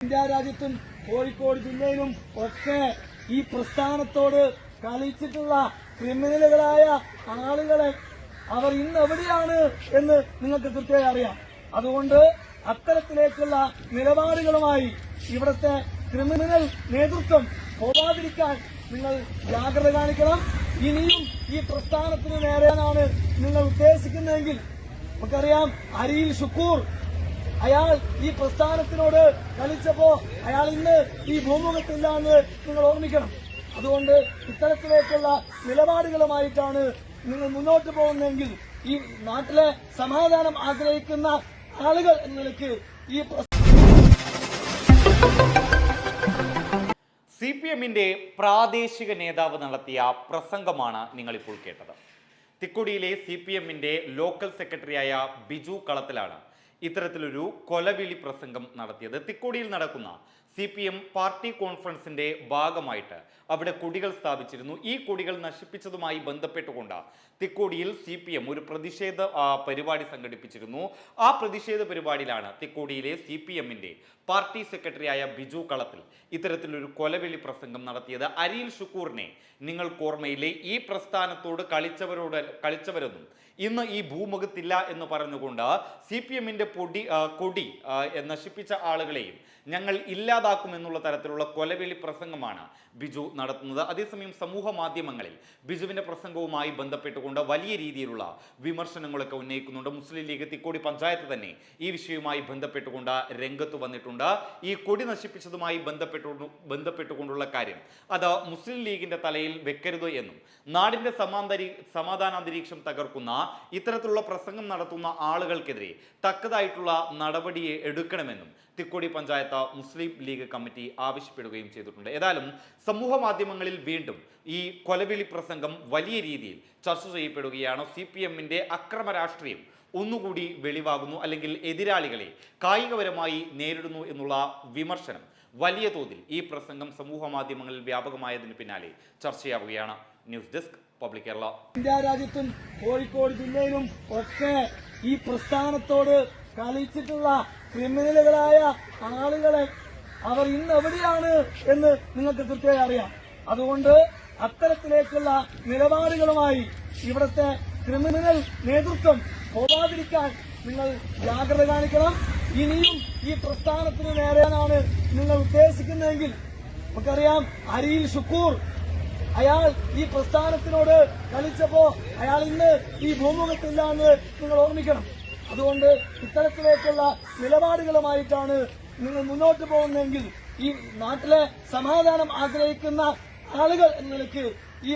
India രാജ്യത്തും കോഴിക്കോട് ജില്ലയിലും ഒക്കെ ഈ പ്രസ്ഥാനത്തോട് കളിച്ചിട്ടുള്ള ക്രിമിനലുകളായ ആളുകളെ അവർ ഇന്ന് എവിടെയാണ് എന്ന് നിങ്ങൾക്ക് കൃത്യമായി അറിയാം. അതുകൊണ്ട് അത്തരത്തിലേക്കുള്ള നിലപാടുകളുമായി ഇവിടുത്തെ ക്രിമിനൽ നേതൃത്വം പോവാതിരിക്കാൻ നിങ്ങൾ ജാഗ്രത കാണിക്കണം. ഇനിയും ഈ പ്രസ്ഥാനത്തിന് നേരെയാണ് നിങ്ങൾ ഉദ്ദേശിക്കുന്നതെങ്കിൽ. നമുക്കറിയാം അരിയിൽ ഷുക്കൂർ അയാൾ ഈ പ്രസ്ഥാനത്തിനോട് കളിച്ചപ്പോ അയാൾ ഇന്ന് ഈ ഭൂമുഖത്തില്ല എന്ന് നിങ്ങൾ ഓർമ്മിക്കണം. അതുകൊണ്ട് ഇത്തരത്തിലേക്കുള്ള നിലപാടുകളുമായിട്ടാണ് നിങ്ങൾ മുന്നോട്ട് പോകുന്നതെങ്കിൽ ഈ നാട്ടിലെ സമാധാനം ആഗ്രഹിക്കുന്ന ആളുകൾ നിലയ്ക്ക് ഈ സി പി എമ്മിന്റെ പ്രാദേശിക നേതാവ് നടത്തിയ പ്രസംഗമാണ് നിങ്ങളിപ്പോൾ കേട്ടത്. തിക്കുടിയിലെ സി പി എമ്മിന്റെ ലോക്കൽ സെക്രട്ടറിയായ ബിജു കളത്തിലാണ് ഇത്തരത്തിലൊരു കൊലവിളി പ്രസംഗം നടത്തിയത് തിക്കോടിയിൽ നടക്കുന്ന സി പി എം പാർട്ടി കോൺഫറൻസിന്റെ ഭാഗമായിട്ട് അവിടെ കൊടികൾ സ്ഥാപിച്ചിരുന്നു. ഈ കൊടികൾ നശിപ്പിച്ചതുമായി ബന്ധപ്പെട്ടുകൊണ്ട് തിക്കോടിയിൽ സി പി എം ഒരു പ്രതിഷേധ പരിപാടി സംഘടിപ്പിച്ചിരുന്നു. ആ പ്രതിഷേധ പരിപാടിയിലാണ് തിക്കോടിയിലെ സി പി എമ്മിന്റെ പാർട്ടി സെക്രട്ടറിയായ ബിജു കളത്തിൽ ഇത്തരത്തിലൊരു കൊലവിളി പ്രസംഗം നടത്തിയത്. അരിയിൽ ഷുക്കൂറിനെ നിങ്ങൾ ഓർമ്മയിലെ ഈ പ്രസ്ഥാനത്തോട് കളിച്ചവരോട് കളിച്ചവരൊന്നും ഇന്ന് ഈ ഭൂമുഖത്തില്ല എന്ന് പറഞ്ഞുകൊണ്ട് സി പി എമ്മിന്റെ പൊടി കൊടി നശിപ്പിച്ച ആളുകളെയും ഞങ്ങൾ ഇല്ലാതാക്കും എന്നുള്ള തരത്തിലുള്ള കൊലവിളി പ്രസംഗമാണ് ബിജു നടത്തുന്നത്. അതേസമയം സമൂഹ മാധ്യമങ്ങളിൽ ബിജുവിന്റെ പ്രസംഗവുമായി ബന്ധപ്പെട്ടുകൊണ്ട് വലിയ രീതിയിലുള്ള വിമർശനങ്ങളൊക്കെ ഉന്നയിക്കുന്നുണ്ട്. മുസ്ലിം ലീഗ് തിക്കോടി പഞ്ചായത്ത് തന്നെ ഈ വിഷയവുമായി ബന്ധപ്പെട്ടുകൊണ്ട് രംഗത്ത് വന്നിട്ടുണ്ട്. ഈ കൊടി നശിപ്പിച്ചതുമായി ബന്ധപ്പെട്ടു ബന്ധപ്പെട്ടുകൊണ്ടുള്ള കാര്യം അത് മുസ്ലിം ലീഗിന്റെ തലയിൽ വെക്കരുത് എന്നും നാടിന്റെ സമാന്തരി സമാധാനാന്തരീക്ഷം തകർക്കുന്ന ഇത്തരത്തിലുള്ള പ്രസംഗം നടത്തുന്ന ആളുകൾക്കെതിരെ തക്കതായിട്ടുള്ള നടപടിയെ എടുക്കണമെന്നും തിക്കോടി പഞ്ചായത്ത് മുസ്ലിം ലീഗ് കമ്മിറ്റി ആവശ്യപ്പെടുകയും ചെയ്തിട്ടുണ്ട്. ഏതായാലും സമൂഹ മാധ്യമങ്ങളിൽ വീണ്ടും ഈ കൊലവിളി പ്രസംഗം വലിയ രീതിയിൽ ചർച്ച ചെയ്യപ്പെടുകയാണ്. സി പി എമ്മിന്റെ അക്രമ രാഷ്ട്രീയം ഒന്നുകൂടി വെളിവാകുന്നു അല്ലെങ്കിൽ എതിരാളികളെ കായികപരമായി നേരിടുന്നു എന്നുള്ള വിമർശനം വലിയ തോതിൽ ഈ പ്രസംഗം സമൂഹ മാധ്യമങ്ങളിൽ വ്യാപകമായതിന് പിന്നാലെ ചർച്ചയാവുകയാണ്. News desk public Kerala. India രാജ്യത്തും കോഴിക്കോട് ജില്ലയിലും ഒക്കെ ഈ പ്രസ്ഥാനത്തോട് കളിച്ചിട്ടുള്ള ക്രിമിനലുകളായ ആളുകളെ അവർ ഇന്ന് എവിടെയാണ് എന്ന് നിങ്ങൾക്ക് കൃത്യമായി അറിയാം. അതുകൊണ്ട് അത്തരത്തിലേക്കുള്ള നിലപാടുകളുമായി ഇവിടുത്തെ ക്രിമിനൽ നേതൃത്വം പോവാതിരിക്കാൻ നിങ്ങൾ ജാഗ്രത കാണിക്കണം. ഇനിയും ഈ പ്രസ്ഥാനത്തിന് നേരെയാണ് നിങ്ങൾ ഉദ്ദേശിക്കുന്നതെങ്കിൽ നമുക്കറിയാം അരിയിൽ ഷുക്കൂർ അയാൾ ഈ പ്രസ്ഥാനത്തിനോട് കളിച്ചപ്പോ അയാൾ ഇന്ന് ഈ ഭൂമുഖത്തില്ല എന്ന് നിങ്ങൾ ഓർമ്മിക്കണം. അതുകൊണ്ട് ഇത്തരത്തിലേക്കുള്ള നിലപാടുകളുമായിട്ടാണ് നിങ്ങൾ മുന്നോട്ട് പോകുന്നതെങ്കിൽ ഈ നാട്ടിലെ സമാധാനം ആഗ്രഹിക്കുന്ന ആളുകൾ എന്ന നിലയ്ക്ക് ഈ